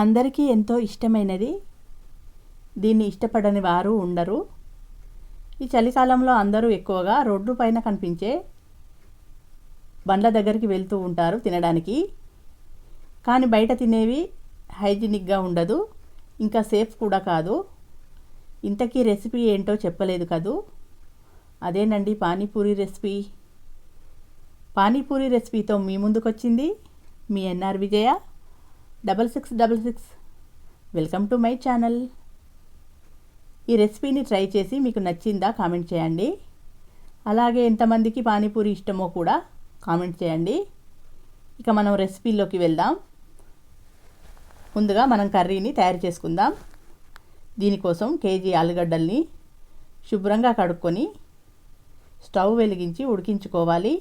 అందరికీ ఎంతో ఇష్టమైనది. దీన్ని ఇష్టపడని వారు ఉండరు. ఈ చలికాలంలో అందరూ ఎక్కువగా రోడ్డు పైన కనిపించే బండ్ల దగ్గరికి వెళ్తూ ఉంటారు తినడానికి. కానీ బయట తినేవి హైజీనిక్గా ఉండదు. ఇంకా సేఫ్ కూడా కాదు. ఇంతకీ రెసిపీ ఏంటో చెప్పలేదు కదూ? అదేనండి పానీపూరి రెసిపీ. పానీపూరి రెసిపీతో మీ ముందుకొచ్చింది మీ NR Vijaya. Double six double six. Welcome to my channel. ఈ రెసిపీని ట్రై చేసి మీకు నచ్చిందా కామెంట్ చేయండి. అలాగే ఎంతమందికి పానీపూరి ఇష్టమో కూడా కామెంట్ చేయండి. ఇక మనం రెసిపీలోకి వెళ్దాం. ముందుగా మనం కర్రీని తయారు చేసుకుందాం. దీనికోసం కేజీ ఆలుగడ్డల్ని శుభ్రంగా కడుక్కొని స్టవ్ వెలిగించి ఉడికించుకోవాలి.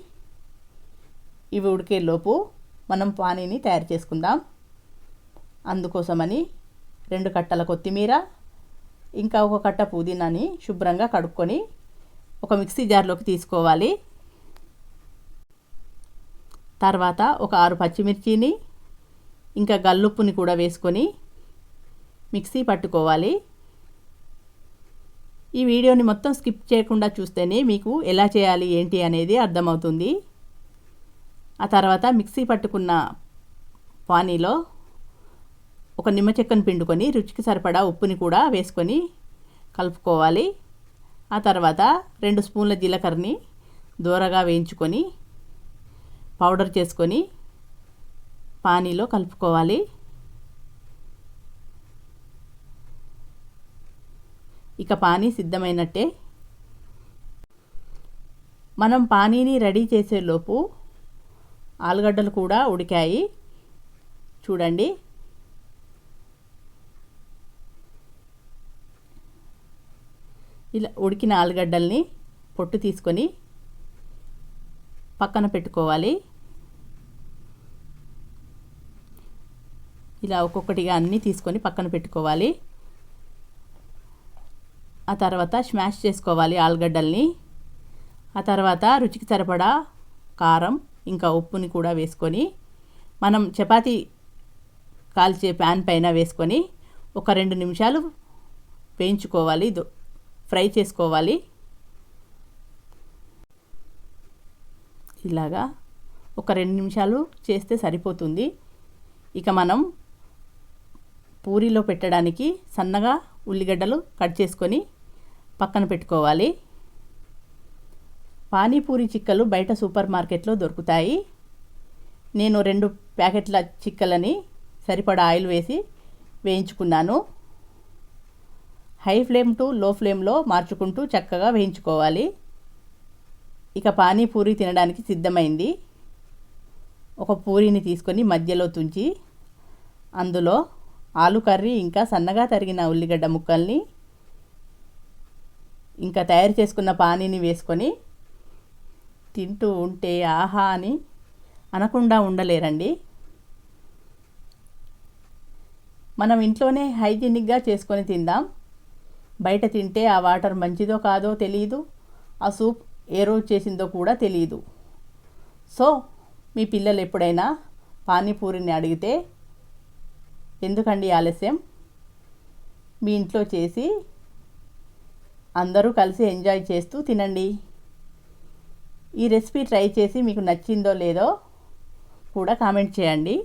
ఇవి ఉడికేలోపు మనం పానీని తయారు చేసుకుందాం. అందుకోసమని రెండు కట్టల కొత్తిమీర ఇంకా ఒక కట్ట పుదీనాని శుభ్రంగా కడుక్కొని ఒక మిక్సీ జార్లోకి తీసుకోవాలి. తర్వాత ఒక ఆరు పచ్చిమిర్చిని ఇంకా గల్లుప్పుని కూడా వేసుకొని మిక్సీ పట్టుకోవాలి. ఈ వీడియోని మొత్తం స్కిప్ చేయకుండా చూస్తేనే మీకు ఎలా చేయాలి ఏంటి అనేది అర్థమవుతుంది. ఆ తర్వాత మిక్సీ పట్టుకున్న పానీలో ఒక నిమ్మ చెక్కను పిండుకొని రుచికి సరిపడా ఉప్పుని కూడా వేసుకొని కలుపుకోవాలి. ఆ తర్వాత రెండు స్పూన్ల జీలకర్రని దూరగా వేయించుకొని పౌడర్ చేసుకొని పానీలో కలుపుకోవాలి. ఇక పానీ సిద్ధమైనట్టే. మనం పానీని రెడీ చేసేలోపు ఆలుగడ్డలు కూడా ఉడికాయి. చూడండి. ఇలా ఉడికిన ఆలుగడ్డల్ని పొట్టు తీసుకొని పక్కన పెట్టుకోవాలి. ఇలా ఒక్కొక్కటిగా అన్నీ తీసుకొని పక్కన పెట్టుకోవాలి. ఆ తర్వాత స్మాష్ చేసుకోవాలి ఆలుగడ్డల్ని. ఆ తర్వాత రుచికి సరిపడా కారం ఇంకా ఉప్పుని కూడా వేసుకొని మనం చపాతి కాల్చే ప్యాన్ పైన వేసుకొని ఒక రెండు నిమిషాలు వేయించుకోవాలి. ఫ్రై చేసుకోవాలి. ఇలాగా ఒక రెండు నిమిషాలు చేస్తే సరిపోతుంది. ఇక మనం పూరీలో పెట్టడానికి సన్నగా ఉల్లిగడ్డలు కట్ చేసుకొని పక్కన పెట్టుకోవాలి. పానీపూరి చిక్కలు బయట సూపర్ మార్కెట్లో దొరుకుతాయి. నేను రెండు ప్యాకెట్ల చిక్కలని సరిపడా ఆయిల్ వేసి వేయించుకున్నాను. హై ఫ్లేమ్ టు లో ఫ్లేమ్లో మార్చుకుంటూ చక్కగా వేయించుకోవాలి. ఇక పానీపూరి తినడానికి సిద్ధమైంది. ఒక పూరిని తీసుకొని మధ్యలో తుంచి అందులో ఆలు కర్రీ ఇంకా సన్నగా తరిగిన ఉల్లిగడ్డ ముక్కల్ని ఇంకా తయారు చేసుకున్న పానీని వేసుకొని తింటూ ఉంటే ఆహా అని అనకుండా ఉండలేరండి. మనం ఇంట్లోనే హైజీనిక్గా చేసుకొని తిందాం. బయట తింటే ఆ వాటర్ మంచిదో కాదో తెలియదు ఆ సూప్ ఏ రోజు చేసిందో కూడా తెలియదు సో మీ పిల్లలు ఎప్పుడైనా పానీపూరిని అడిగితే ఎందుకండి ఆలస్యం? మీ ఇంట్లో చేసి అందరూ కలిసి ఎంజాయ్ చేస్తూ తినండి. ఈ రెసిపీ ట్రై చేసి మీకు నచ్చిందో లేదో కూడా కామెంట్ చేయండి.